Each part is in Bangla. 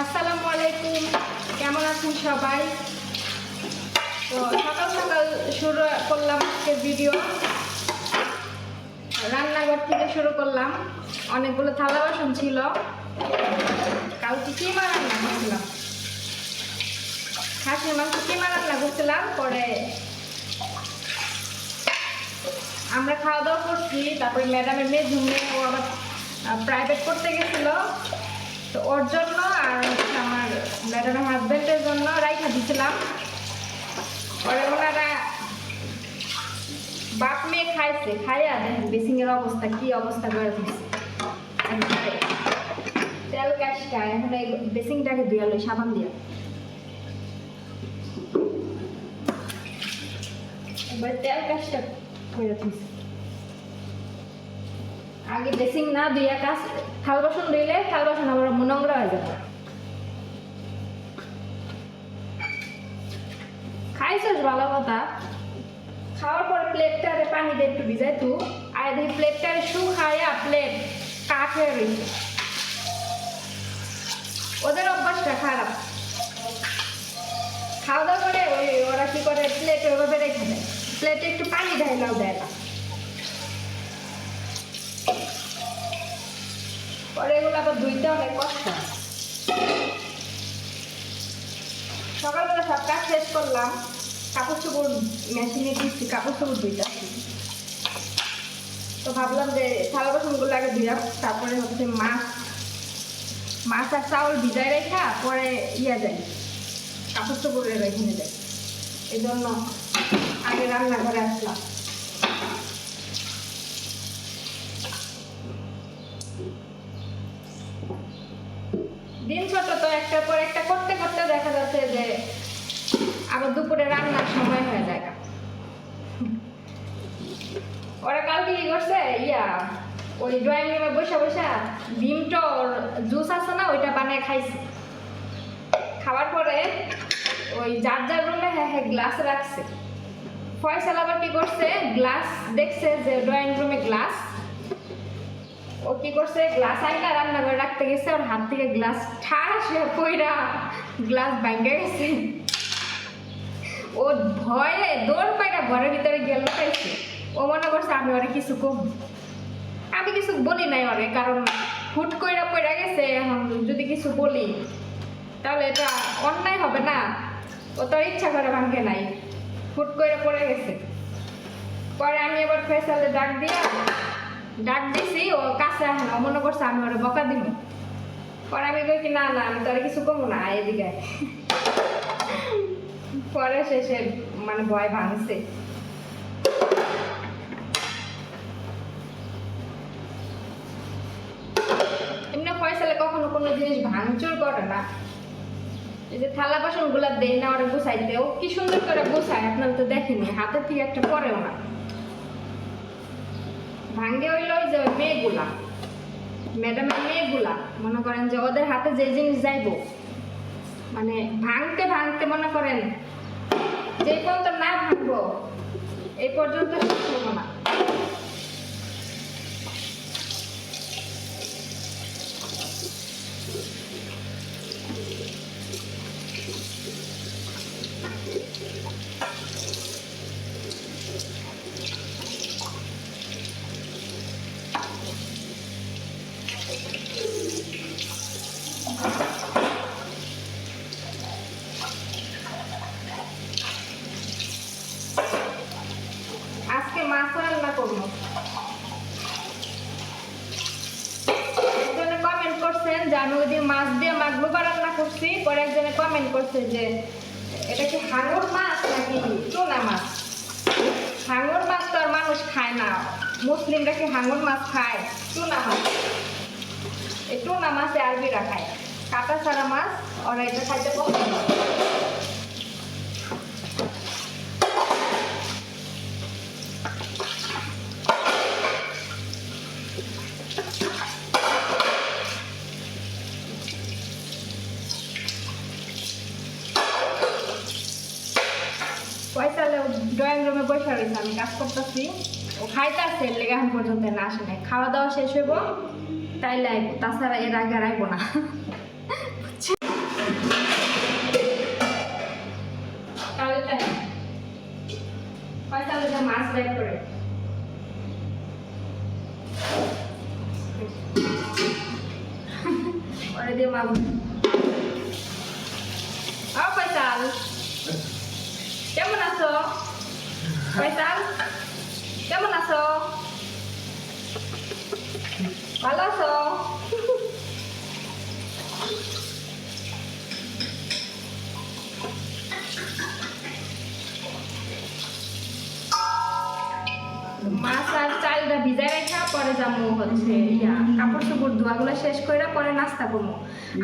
আসসালামু আলাইকুম। কেমন আছেন সবাই? তো সকাল সকাল শুরু করলাম আজকে ভিডিও রান্নাঘর থেকে শুরু করলাম। অনেকগুলো থালা বাসন ছিল। কালকে কিমা রান্না করছিলাম খাসির মাংস কিমা রান্না করছিলাম? পরে আমরা খাওয়া দাওয়া করছি। তারপরে ম্যাডামের মেয়ে ঝুমে ও আবার প্রাইভেট করতে গেছিল। তো ওর জন্য আর হচ্ছে আমার ম্যাডামের হাজব্যান্ডের জন্য রাইখা দিছিলাম। পরে ওনারা বাপ মেয়ে খাইছে, খাইয়া দেখেন বেসিংয়ের অবস্থা, কি অবস্থা করে দিচ্ছে তেল কাশটা এখন এই বেসিংটাকে ধুয়ালো সাবান দিয়া। এবার তেল কাশটা করে দিচ্ছে আগে বেসিং না দুইয়া কাজ, থাল বাসন ধুইলে থাল বাসন আবার নোংরা হয়ে যাবে। খাইছিস ভালো কথা। খাওয়ার পর প্লেটটারে পানি দিয়ে একটু ভিজাই তু আর দেখি প্লেটটারে শু খাইয়া প্লেট কাঠে ওদের অভ্যাসটা খারাপ। খাওয়া দাওয়া করে ওই ওরা কি করে প্লেটে ওভাবে রেখে দেয়। প্লেটে একটু পানি দেয় ঢাইলাও দেয় না। পরে এগুলো আবার ধুইতে অনেক কষ্ট। সকালবেলা সব কাজ শেষ করলাম, কাপড় চোপড় মেশিনে দিচ্ছি, কাপড় চোপড় ধুইতে তো ভাবলাম যে থালা বাসনগুলো আগে ধুইয়া তারপরে হচ্ছে মাছ। মাছ আর চাউল ভিজায় রেখা, পরে ইয়া যায় কাপড় চোপড়ের এখানে যায় এই জন্য আগে রান্নাঘরে আসলাম দিন ছোট তো একটার পর একটা করতে করতে দেখা যাচ্ছে যে আবার দুপুরে রান্নার সময় হয়ে যায়। ওরা কালকে কি করছে? ইয়া, ওই ড্রয়িং রুমে বসে বসে ডিমটোর জুস আছে না, ওইটা বানিয়ে খাইছে। খাওয়ার পরে ওই যার যার রুমে হ্যাঁ হ্যাঁ গ্লাস রাখছে। ফয়সাল আবার কি করছে? গ্লাস দেখছে যে ড্রয়িং রুমে গ্লাস ও কি করছে? গ্লাস আইনা রান্নাঘরে রাখতে গেছে ওর হাত থেকে গ্লাস ঠাস পইরা গ্লাস ভাঙ্গে গেছে। ও ভয়ে দৌড় পাইরা ঘরের ভিতরে গেল খাইছে ও মনে করছে, আমি ওরে কিছু কম। আমি কিছু বলি নাই ওরে, কারণ হুট কইরা পইরা গেছে, এখন যদি কিছু বলি, তাহলে এটা অন্যায় হবে না। ও তোর ইচ্ছা করে ভাঙ্গে নাই। হুট করে পড়ে গেছে। পরে আমি এবার ফেসালে ডাক দিয়া ডাক দিছি, ও কাছে আসে না, মনে করছে আমি ওরে বকা দিব পরে আমি কই কি, না না, আমি তোর কিছু কমু না এদিকে পরে শেষে মানে ভয় ভাঙছে। এমনি ফয়সালে কখনো কোনো জিনিস ভাঙচুর করে না। এই যে থালা বাসনগুলা দেয় না, ওরা গুছাইতে। ও কি সুন্দর করে গুছায়, আপনারা তো দেখেনি, হাতে থেকে একটা পরেও না। ভাঙ্গে হইল যে মেয়েগুলা। ম্যাডামের মেয়েগুলা, মনে করেন যে ওদের হাতে যে জিনিস যাইব। মানে ভাঙতে ভাঙতে মনে করেন যে পর্যন্ত না ভাঙবো, এই পর্যন্ত শেষ হব না আজকে মাছ রান্না করব একজনে কমেন্ট করছেন যে আমি ওই মাছ দিয়ে মাগলুবা রান্না করছি, পরে একজনে কমেন্ট করছে যে, এটা কি হাঙর মাছ নাকি চুনা মাছ? হাঙর মাছ তো আর মানুষ খায় না। মুসলিমরা কি হাঙর মাছ খায়? চুনা মাছ। এই টুনা মাছে আরবিরা খায়। কাটা ছাড়া মাছ, ওরা এটা খাইতে পছন্দ খাইতাছে, লেগে এখন পর্যন্ত না আসে নাই। খাওয়া দাওয়া শেষ হইব তাই লাগবো তাছাড়া এর আগে আর না। মাছ বাইক করে। চালটা ভিজাই রেখা পরে যাব হচ্ছে, ইয়া কাপড় চোপড় ধোয়াগুলো শেষ করে পরে নাস্তা করব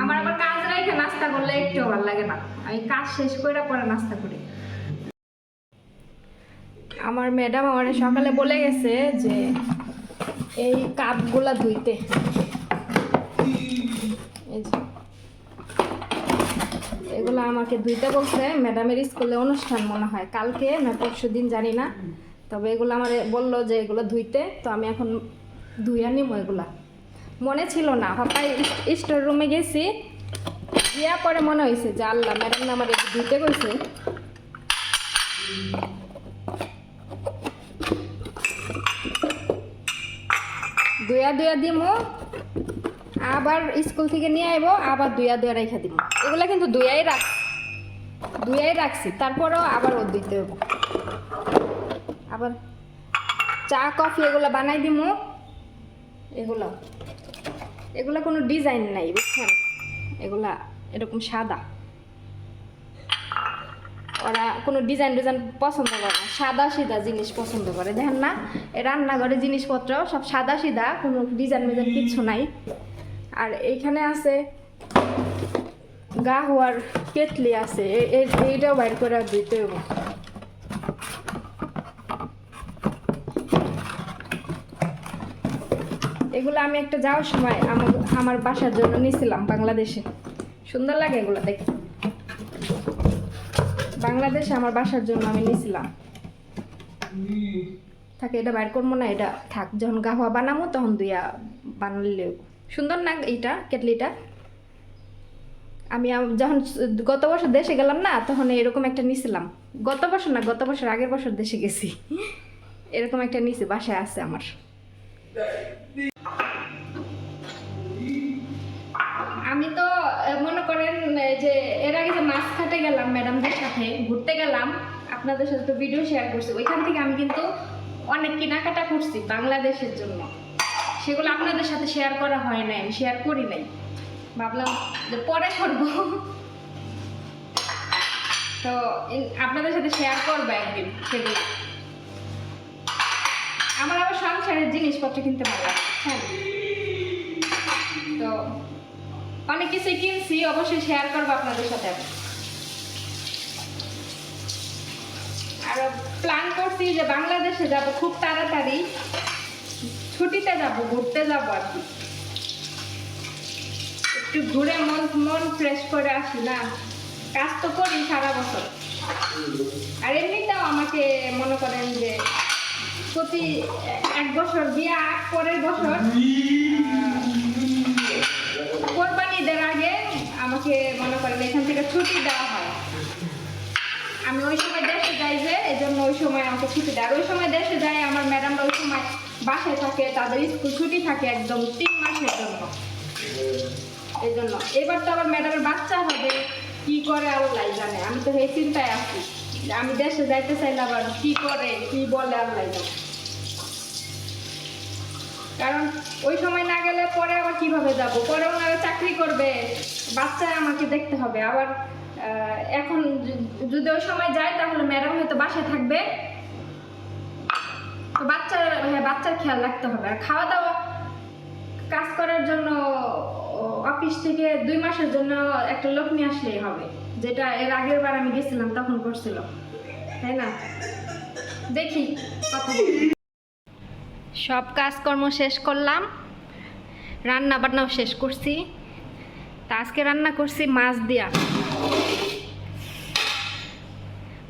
আমার আবার কাজ রেখে নাস্তা করলে একটু ভালো লাগে না। আমি কাজ শেষ করে পরে নাস্তা করি। আমার ম্যাডাম আমার সকালে বলে গেছে যে, এই কাপগুলা ধুইতে। এগুলো আমাকে ধুইতে বলছে। ম্যাডামের স্কুলে অনুষ্ঠান মনে হয়। কালকে না পরশু দিন জানি না। তবে এগুলো আমার বলল যে এগুলো ধুইতে, তো আমি এখন ধুইয়া নিবো এগুলা। মনে ছিল না, হঠাৎ স্টোর রুমে গেছি, গিয়া পরে মনে হয়েছে যে আল্লাহ, ম্যাডাম না আমার ধুইতে কইছে। দুয়া দুয়া দিমো, আবার স্কুল থেকে নিয়ে আইবো, আবার দুয়া দুয়া রেখে দিব এগুলো কিন্তু দুয়াই রাখ দুয়াই রাখছি, তারপরও আবার ও দিতে হবে আবার চা, কফি এগুলো বানাই দিমু। এগুলো। এগুলো কোনো ডিজাইন নাই, বুঝছেন? এগুলা এরকম সাদা। ওরা কোনো ডিজাইন ডিজাইন পছন্দ করে না। সাদা সিধা জিনিস পছন্দ করে। দেখেন না রান্নাঘরে জিনিসপত্র সব সাদা সিধা, কোনো ডিজাইন মিজাইন কিচ্ছু নাই। আর এইখানে আছে গা হওয়ার কেটলি আছে এইটাও বাইর করে দিতে হবে এগুলো আমি একটা যাওয়ার সময় আমার আমার বাসার জন্য নিয়েছিলাম বাংলাদেশে। সুন্দর লাগে এগুলো দেখে বাংলাদেশে আমার বাসার জন্য আমি নিয়েছিলাম থাকে, এটা বাইর করব না, এটা থাক, যখন গাহওয়া বানাবো তখন দুইয়া বানালে সুন্দর না এইটা, কেটলিটা? আমি, যখন গত বছর দেশে গেলাম না, তখন এরকম একটা নিছিলাম। গত বছর না, গত বছর আগের বছর দেশে গেছি। এরকম একটা নিছি, বাসায় আছে আমার। আমি তো মনে করেন যে এর আগে যে মাছ খাটে গেলাম ম্যাডামদের সাথে, ঘুরতে গেলাম, আপনাদের সাথে তো ভিডিও শেয়ার করছি। ওইখান থেকে আমি কিন্তু অনেক কেনাকাটা করছি বাংলাদেশের জন্য। সেগুলো আপনাদের সাথে শেয়ার করা হয় নাই, আমি শেয়ার করি নাই। ভাবলাম যে পরে করব। তো আপনাদের সাথে শেয়ার করব একদিন সেগুলো আমার আবার সংসারের জিনিসপত্র কিনতে ভালো লাগে হ্যাঁ। তো অনেক কিছুই কিনছি, অবশ্যই শেয়ার করব আপনাদের সাথে। আর প্ল্যান করছি যে বাংলাদেশে যাব খুব তাড়াতাড়ি। ছুটিতে যাব, ঘুরতে যাব আর কি। একটু ঘুরে মন মন ফ্রেশ করে আসি না। কাজ তো করি সারা বছর। আর এমনিতেও আমাকে মনে করেন যে প্রতি এক বছর বিয়া পরের বছর আহ, কোরবানি ঈদের আগে আমাকে মনে করেন এখান থেকে ছুটি দেওয়া হয়। আমি ওই সময় দেশে যাই যে এই জন্য ওই সময় আমাকে ছুটি দেয়। ওই সময় দেশে যাই আমার ম্যাডামরা ওই সময় বাসায় থাকে তাদের স্কুল ছুটি থাকে একদম তিন মাসের জন্য। এই জন্য এবার তো আবার ম্যাডামের বাচ্চা হবে কি করে আল্লাহ জানে? আমি তো এই চিন্তায় আছি। আমি দেশে যাইতে চাইলে আবার কি করে কি বলে আল্লাহ জানে? কারণ ওই সময় না গেলে পরে আবার কীভাবে যাব? পরে ওনারা চাকরি করবে। বাচ্চা আমাকে দেখতে হবে। আবার এখন যদি ওই সময় যায় তাহলে ম্যাডাম হয়তো বাসায় থাকবে। তো বাচ্চার হ্যাঁ বাচ্চার খেয়াল রাখতে হবে। আর খাওয়া দাওয়া কাজ করার জন্য অফিস থেকে দুই মাসের জন্য একটা লোক নিয়ে আসলেই হবে। যেটা এর আগের বার আমি গেছিলাম, তখন করছিল। তাই না? দেখি, কথা। সব কাজকর্ম শেষ করলাম। রান্না বান্নাও শেষ করছি। তা আজকে রান্না করছি মাছ দিয়া।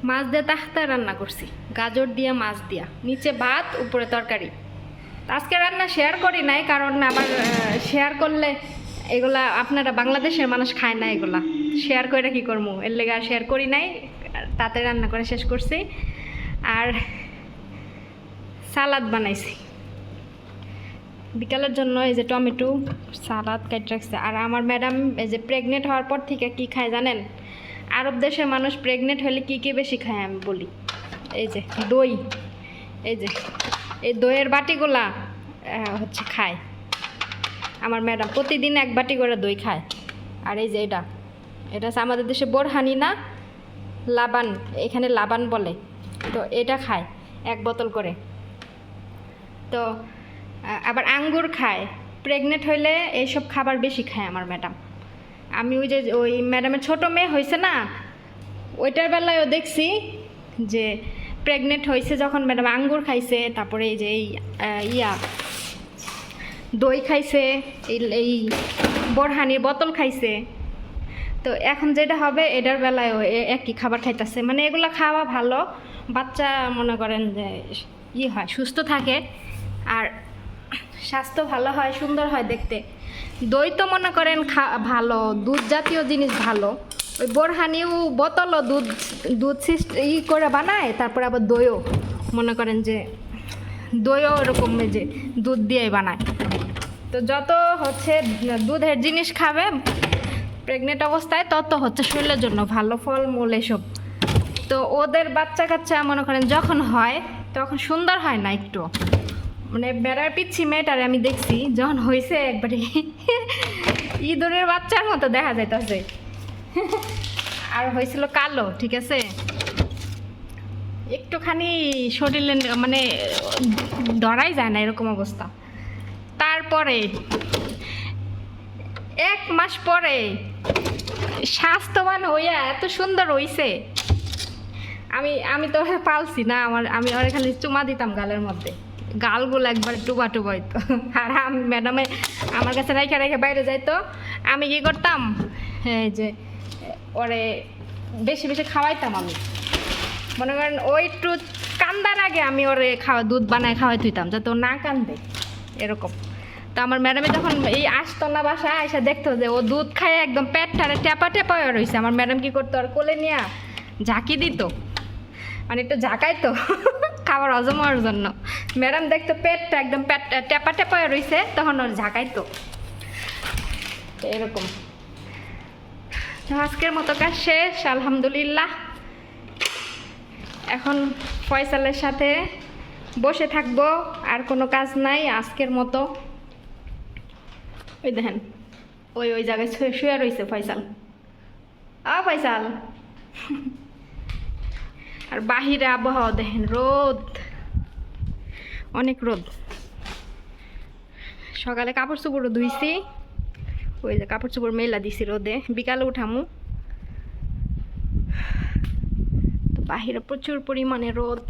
মাছ দিয়ে তাহতা রান্না করছি। গাজর দিয়ে, মাছ দিয়া। নিচে ভাত, উপরে তরকারি। আজকে রান্না শেয়ার করি নাই কারণ আবার শেয়ার করলে এগুলা আপনারা বাংলাদেশের মানুষ খায় না এগুলা। শেয়ার করে কি করব এর লেগে আর শেয়ার করি নাই। তাতে রান্না করে শেষ করছি। আর সালাদ বানাইছি। বিকালের জন্য এই যে টমেটো, সালাদ কেটে রাখছে। আর আমার ম্যাডাম এই যে প্রেগনেন্ট হওয়ার পর থেকে কি খায় জানেন? আরব দেশের মানুষ প্রেগনেন্ট হলে কি কি বেশি খায় আমি বলি। এই যে দই, এই যে, এই দইয়ের বাটিগুলা হচ্ছে খায়। আমার ম্যাডাম প্রতিদিন এক বাটি করে দই খায়। আর এই যে এটা এটা হচ্ছে আমাদের দেশে বোরহানি না, লাবান, এখানে লাবান বলে। তো এটা খায় এক বোতল করে। তো আবার আঙ্গুর খায়। প্রেগনেন্ট হইলে এইসব খাবার বেশি খায় আমার ম্যাডাম আমি ওই যে, ওই ম্যাডামের ছোট মেয়ে হয়েছে না, ওইটার বেলায়ও দেখছি যে প্রেগনেন্ট হয়েছে যখন ম্যাডাম আঙ্গুর খাইছে, তারপরে এই যে এই ইয়া, দই খাইছে, এই বরহানির বোতল খাইছে। তো এখন যেটা হবে, এটার বেলায় একই খাবার খাইতেছে। মানে এগুলো খাওয়া ভালো, বাচ্চা মনে করেন যে ই হয়, সুস্থ থাকে। আর স্বাস্থ্য ভালো হয়, সুন্দর হয় দেখতে। দই তো মনে করেন খা, ভালো, দুধ জাতীয় জিনিস ভালো। ওই বোরহানিও বোতলও দুধ দুধ সিস্ট, ই করে বানায়, তারপরে আবার দইও। মনে করেন যে দইও এরকম এই যে দুধ দিয়ে বানায়। তো যত হচ্ছে দুধের জিনিস খাবে প্রেগনেন্ট অবস্থায় তত হচ্ছে শরীরের জন্য ভালো ফল মূল এসব। তো ওদের বাচ্চা কাচ্চা মনে করেন যখন হয়, তখন সুন্দর হয় না একটু। মানে বেড়ার পিচ্ছি মেয়েটারে আমি দেখছি, যখন হয়েছে একবারে ইঁদুরের বাচ্চার মতো দেখা যাইতেছে। আর হয়েছিল কালো, ঠিক আছে? একটুখানি শরীরে মানে ধরাই যায় না এরকম অবস্থা। তারপরে এক মাস পরে স্বাস্থ্যবান হইয়া এত সুন্দর হইছে। আমি আমি তো পালছি না, আমার, আমি ওরে খালি চুমা দিতাম গালের মধ্যে। গালগুলো একবার টুবা টুবা হইতো। আর ম্যাডামে আমার কাছে রেখে রেখে বাইরে যাইতো। আমি কি করতাম? এই যে, ওরে বেশি বেশি খাওয়াইতাম আমি। মনে করেন ওই একটু কান্দার আগে আমি ওরে খাওয়া দুধ বানায় খাওয়াই তুইতাম যাতে ও না কান্দে। এরকম। তো আমার ম্যাডামে যখন এই আসতো না বাসা এসে দেখতো যে ও দুধ খায় একদম পেটটারে টেপা টেপা হয়ে রয়েছে আমার ম্যাডাম কি করতো? আর কোলে নিয়ে ঝাঁকি দিত। মানে একটু ঝাঁকাইতো। খাবার হজম হওয়ার জন্য। ম্যাডাম দেখতো পেটটা একদম পেট টেপা টেপা রয়েছে তখন ওর ঝাঁকাইতো। তো এরকম। আজকের মতো কাজ শেষ, আলহামদুলিল্লাহ। এখন ফয়সালের সাথে বসে থাকব, আর কোনো কাজ নাই আজকের মতো। ওই দেখেন, ওই ওই জায়গায় শুয়ে শুয়ে রয়েছে ফয়সাল। আ, ফয়সাল। আর বাহিরে আবহাওয়া দেখেন, রোদ। অনেক রোদ। সকালে কাপড় চোপড়ও ধুইছি। ওই যে কাপড় চোপড় মেলা দিছি রোদে। বিকালে উঠামু। তো বাহিরে প্রচুর পরিমাণে রোদ।